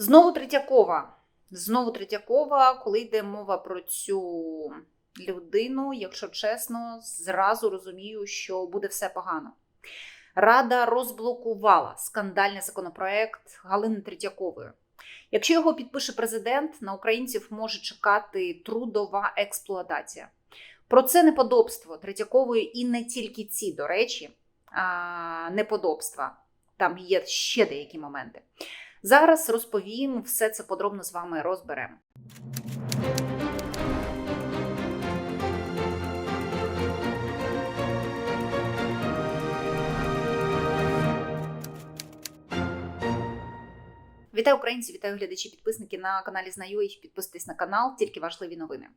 Знову Третьякова. Знову Третьякова, коли йде мова про цю людину, якщо чесно, зразу розумію, що буде все погано. Рада розблокувала скандальний законопроект Галини Третьякової. Якщо його підпише президент, на українців може чекати трудова експлуатація. Про це неподобство Третьякової і не тільки ці, до речі, неподобства. Там є ще деякі моменти. Зараз розповім все це подробно з вами розберемо. Вітаю українці, вітаю глядачі, підписники на каналі Знаю їх. Підписуйтесь на канал, тільки важливі новини.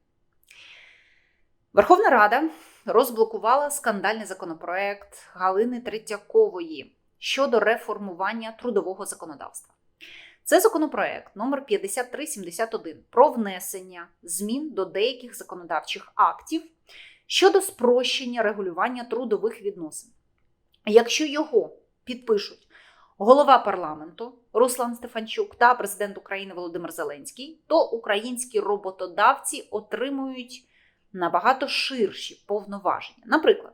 Верховна Рада розблокувала скандальний законопроект Галини Третьякової щодо реформування трудового законодавства. Це законопроект номер 5371 про внесення змін до деяких законодавчих актів щодо спрощення регулювання трудових відносин. Якщо його підпишуть голова парламенту Руслан Стефанчук та президент України Володимир Зеленський, то українські роботодавці отримують набагато ширші повноваження. Наприклад,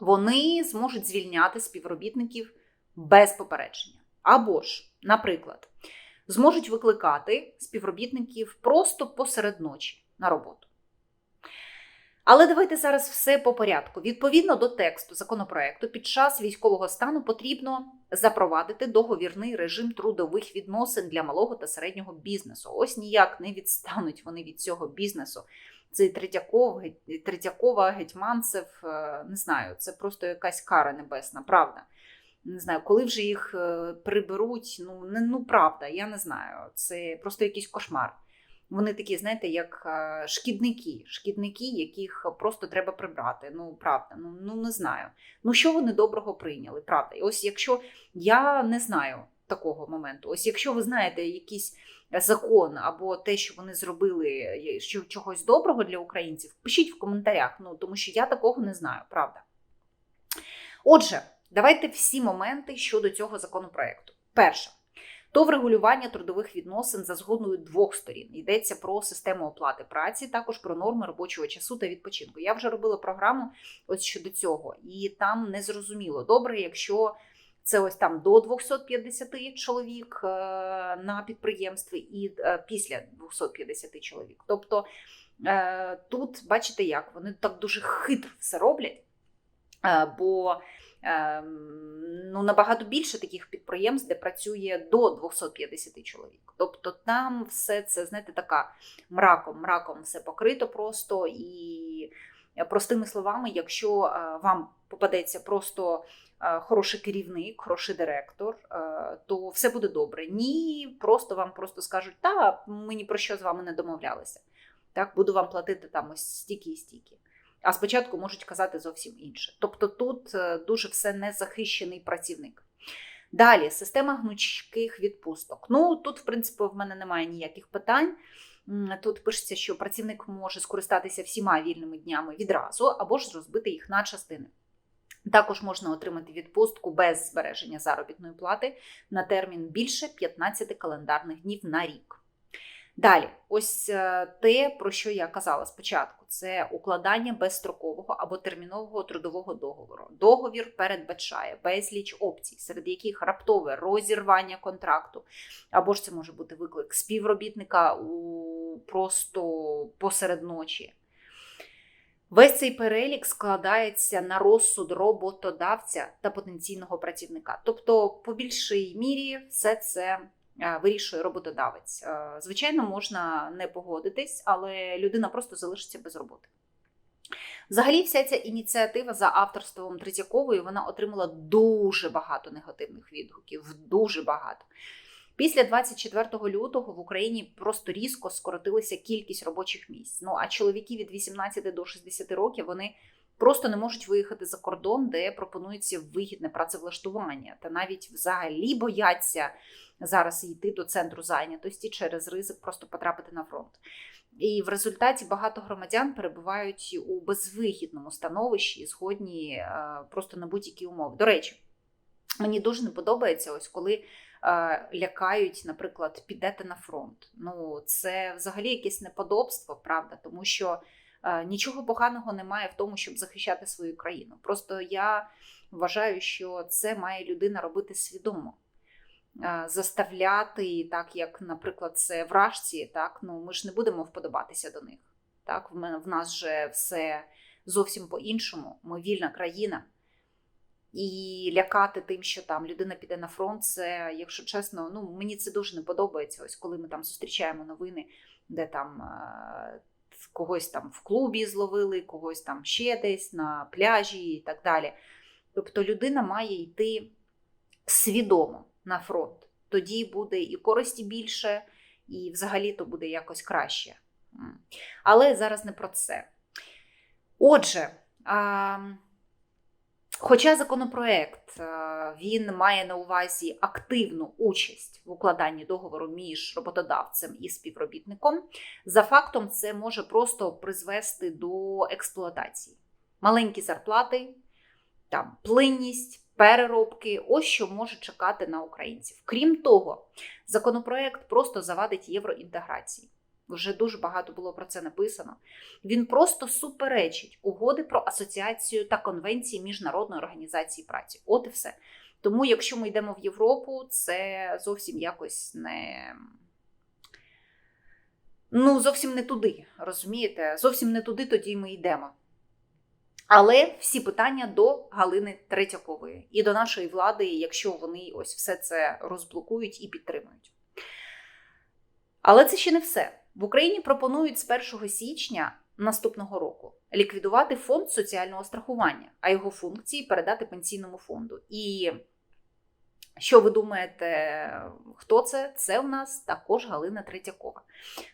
вони зможуть звільняти співробітників без попередження. Або ж, наприклад, зможуть викликати співробітників просто посеред ночі на роботу. Але давайте зараз все по порядку. Відповідно до тексту законопроекту, під час військового стану потрібно запровадити договірний режим трудових відносин для малого та середнього бізнесу. Ось ніяк не відстануть вони від цього бізнесу. Це Третьяков, Третьякова, Гетьманцев, е, не знаю, це просто якась кара небесна, правда. Не знаю, коли вже їх е, приберуть, ну не ну правда, я не знаю. Це просто якийсь кошмар. Вони такі, знаєте, як е, шкідники, шкідники, яких просто треба прибрати. Ну, правда, ну ну не знаю. Ну що вони доброго прийняли? Правда, і ось якщо я не знаю такого моменту, ось якщо ви знаєте якийсь закон або те, що вони зробили що чогось доброго для українців, пишіть в коментарях. Ну тому що я такого не знаю, правда. Отже, давайте всі моменти щодо цього законопроекту. Перше. То врегулювання трудових відносин за згодною двох сторін йдеться про систему оплати праці, також про норми робочого часу та відпочинку. Я вже робила програму ось щодо цього, і там не зрозуміло добре, якщо це ось там до 250 чоловік е, на підприємстві і е, після 250 чоловік. Тобто е, тут бачите, як вони так дуже хитро все роблять, бо ну, набагато більше таких підприємств, де працює до 250 чоловік. Тобто там все це, знаєте, така мраком, мраком все покрито просто і простими словами, якщо вам попадеться просто хороший керівник, хороший директор, то все буде добре. Ні, просто вам просто скажуть, та ми ні про що з вами не домовлялися. Так, буду вам платити там ось стільки і стільки а спочатку можуть казати зовсім інше. Тобто тут е, дуже все незахищений працівник. Далі, система гнучких відпусток. Ну, тут, в принципі, в мене немає ніяких питань. Тут пишеться, що працівник може скористатися всіма вільними днями відразу, або ж розбити їх на частини. Також можна отримати відпустку без збереження заробітної плати на термін більше 15 календарних днів на рік. Далі, ось е, те, про що я казала спочатку, це укладання безстрокового або термінового трудового договору. Договір передбачає безліч опцій, серед яких раптове розірвання контракту, або ж це може бути виклик співробітника у просто посеред ночі. Весь цей перелік складається на розсуд роботодавця та потенційного працівника. Тобто, по більшій мірі, все це вирішує роботодавець. Звичайно, можна не погодитись, але людина просто залишиться без роботи. Взагалі, вся ця ініціатива за авторством Третьякової вона отримала дуже багато негативних відгуків. Дуже багато. Після 24 лютого в Україні просто різко скоротилася кількість робочих місць. Ну а чоловіки від 18 до 60 років вони просто не можуть виїхати за кордон, де пропонується вигідне працевлаштування, та навіть взагалі бояться зараз йти до центру зайнятості через ризик просто потрапити на фронт. І в результаті багато громадян перебувають у безвигідному становищі згодні е, просто на будь-які умови. До речі, мені дуже не подобається, ось коли е, лякають, наприклад, підете на фронт. Ну, це взагалі якесь неподобство, правда, тому що нічого поганого немає в тому, щоб захищати свою країну. Просто я вважаю, що це має людина робити свідомо. Е, Заставляти, так як, наприклад, це вражці, так ну ми ж не будемо вподобатися до них. Так, в мене в нас же все зовсім по-іншому. Ми вільна країна. І лякати тим, що там людина піде на фронт, це, якщо чесно, ну мені це дуже не подобається. Ось коли ми там зустрічаємо новини, де там е, когось там в клубі зловили, когось там ще десь на пляжі і так далі. Тобто людина має йти свідомо на фронт. Тоді буде і користі більше, і взагалі то буде якось краще. Але зараз не про це. Отже, хоча законопроект він має на увазі активну участь в укладанні договору між роботодавцем і співробітником, за фактом це може просто призвести до експлуатації. Маленькі зарплати, там плинність, переробки ось що може чекати на українців. Крім того, законопроект просто завадить євроінтеграції. Вже дуже багато було про це написано. Він просто суперечить угоди про асоціацію та конвенції Міжнародної організації праці. От і все. Тому, якщо ми йдемо в Європу, це зовсім якось не. Ну, зовсім не туди, розумієте? Зовсім не туди тоді ми йдемо. Але всі питання до Галини Третьякової і до нашої влади, якщо вони ось все це розблокують і підтримують. Але це ще не все. В Україні пропонують з 1 січня наступного року ліквідувати фонд соціального страхування, а його функції передати пенсійному фонду. І що ви думаєте, хто це? Це у нас також Галина Третьякова.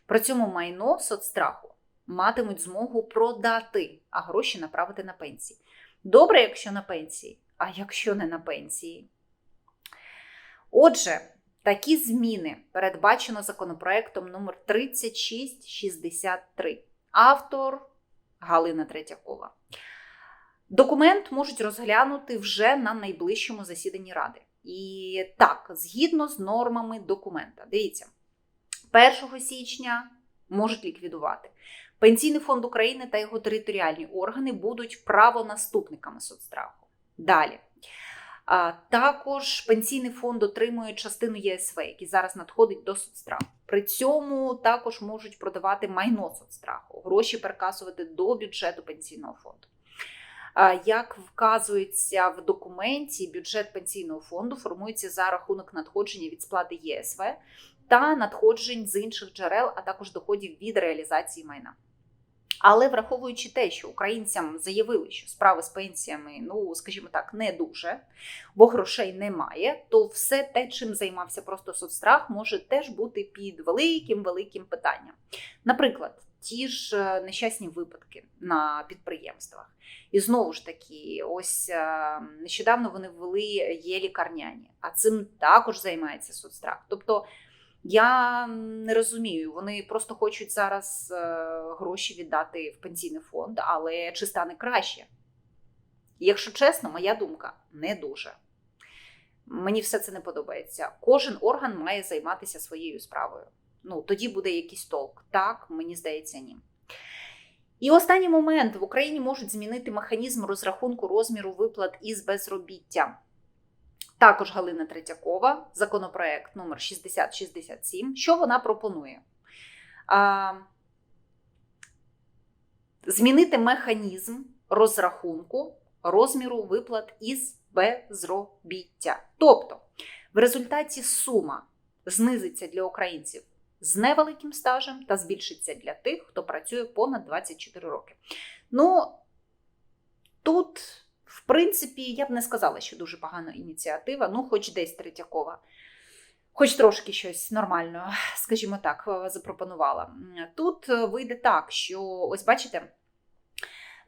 При цьому майно соцстраху матимуть змогу продати, а гроші направити на пенсії. Добре, якщо на пенсії, а якщо не на пенсії. Отже, такі зміни передбачено законопроектом номер 3663. Автор Галина Третьякова. Документ можуть розглянути вже на найближчому засіданні Ради. І так, згідно з нормами документа, дивіться, 1 січня можуть ліквідувати. Пенсійний фонд України та його територіальні органи будуть правонаступниками соцстраху. Далі. Також пенсійний фонд отримує частину ЄСВ, який зараз надходить до соцстраху. При цьому також можуть продавати майно соцстраху, гроші переказувати до бюджету пенсійного фонду. Як вказується в документі, бюджет пенсійного фонду формується за рахунок надходження від сплати ЄСВ та надходжень з інших джерел, а також доходів від реалізації майна. Але враховуючи те, що українцям заявили, що справи з пенсіями, ну скажімо так, не дуже, бо грошей немає, то все те, чим займався просто соцстрах, може теж бути під великим великим питанням. Наприклад, ті ж е, нещасні випадки на підприємствах. І знову ж таки, ось е, нещодавно вони ввели є лікарняні, а цим також займається соцстрах. Тобто. Я не розумію, вони просто хочуть зараз е, гроші віддати в пенсійний фонд, але чи стане краще? Якщо чесно, моя думка не дуже. Мені все це не подобається. Кожен орган має займатися своєю справою. Ну, тоді буде якийсь толк. Так, мені здається, ні. І останній момент в Україні можуть змінити механізм розрахунку розміру виплат із безробіття. Також Галина Третьякова, законопроект номер 6067. Що вона пропонує? А, Змінити механізм розрахунку розміру виплат із безробіття. Тобто, в результаті сума знизиться для українців з невеликим стажем та збільшиться для тих, хто працює понад 24 роки. Ну, тут. В принципі, я б не сказала, що дуже погана ініціатива, ну, хоч десь Третьякова, хоч трошки щось нормально, скажімо так, запропонувала. Тут вийде так, що ось бачите,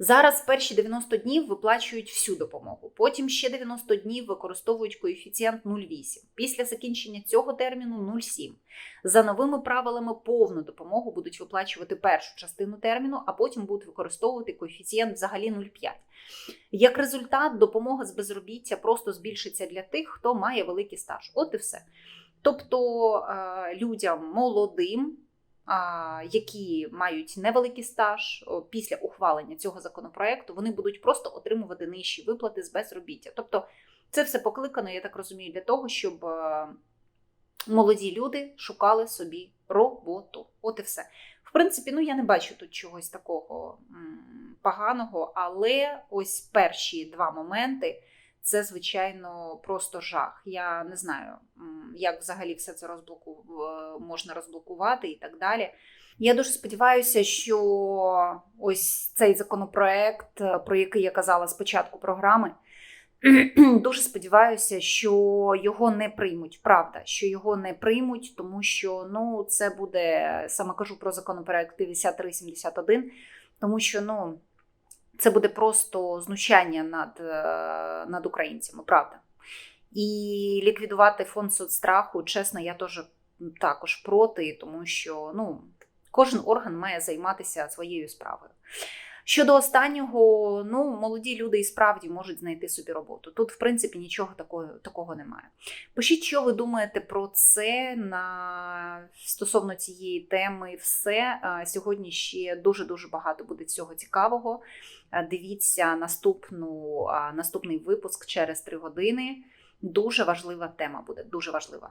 Зараз перші 90 днів виплачують всю допомогу. Потім ще 90 днів використовують коефіцієнт 0,8. Після закінчення цього терміну 0,7. За новими правилами повну допомогу будуть виплачувати першу частину терміну, а потім будуть використовувати коефіцієнт взагалі 0,5. Як результат, допомога з безробіття просто збільшиться для тих, хто має великий стаж. От і все. Тобто е, людям молодим, які мають невеликий стаж після ухвалення цього законопроекту, вони будуть просто отримувати нижчі виплати з безробіття. Тобто, це все покликано, я так розумію, для того, щоб е, молоді люди шукали собі роботу. От і все. В принципі, ну я не бачу тут чогось такого поганого, але ось перші два моменти. Це, звичайно, просто жах. Я не знаю, як взагалі все це розблоку... е, можна розблокувати і так далі. Я дуже сподіваюся, що ось цей законопроект, е, про який я казала спочатку програми, дуже сподіваюся, що його не приймуть. Правда, що його не приймуть, тому що ну, це буде саме кажу про законопроект 5371, тому що ну. Це буде просто знущання над, е, над українцями, правда. І ліквідувати фонд соцстраху, чесно, я теж також проти, тому що ну, кожен орган має займатися своєю справою. Щодо останнього, ну, молоді люди і справді можуть знайти собі роботу. Тут, в принципі, нічого такого, такого немає. Пишіть, що ви думаєте про це на стосовно цієї теми. Все сьогодні ще дуже дуже багато буде цього цікавого. Дивіться наступну, наступний випуск через три години. Дуже важлива тема буде, дуже важлива.